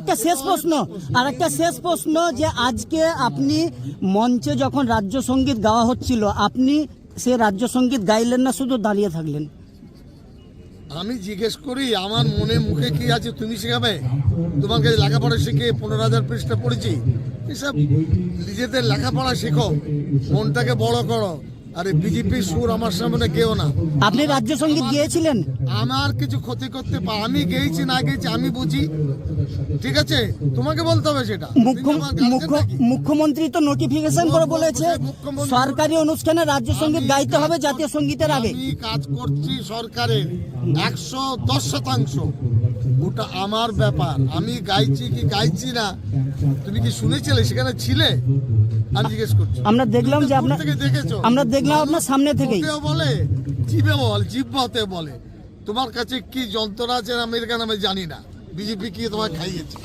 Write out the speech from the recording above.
একটা শেষ প্রশ্ন আর একটা শেষ প্রশ্ন যে আজকে আপনি মঞ্চে যখন রাজ্য সংগীত গাওয়া হচ্ছিল, আপনি সে রাজ্য সংগীত গাইলেন না, শুধু দাঁড়িয়ে থাকলেন? আমি জিজ্ঞেস করি, আমার মনে মুখে কি আছে? তুমি শেখাবে তোমার কাছে লেখাপড়া শিখে পনেরো হাজার পৃষ্ঠা পড়েছি। এসব নিজেদের লেখাপড়া শেখো, মনটাকে বড় করো। আরে বিজেপি সুর আমার সামনে গেও না। আপনি রাজ্য সংগীত গিয়েছিলেন? আমার কিছু ক্ষতি করতে পা আমি গেয়েছি না গেয়েছি আমি বুঝি। ঠিক আছে? তোমাকে বলতে হবে সেটা? মুখ্যমন্ত্রী তো নোটিফিকেশন করে বলেছে সরকারি অনুষ্ঠানে রাজ্য সংগীত গাইতে হবে জাতীয় সঙ্গীতের আগে। আমি কাজ করছি সরকারের। একশো দশ শতাংশ। ওটা আমার ব্যাপার। আমি গাইছি কি গাইছি না? তুমি কি শুনেছিলে? সেখানে ছিলে? আমি জিজ্ঞেস করছি। আমরা দেখলাম যে আপনার দেখেছ। আমরা দেখলাম আপনার সামনে থেকেই। বলে জিভে বল জিভতে বলে। তোমার কাছে কি যন্ত্রণা আছে আমেরিকান আমি জানি না। বিজেপি কি তোমার খাইয়েছে?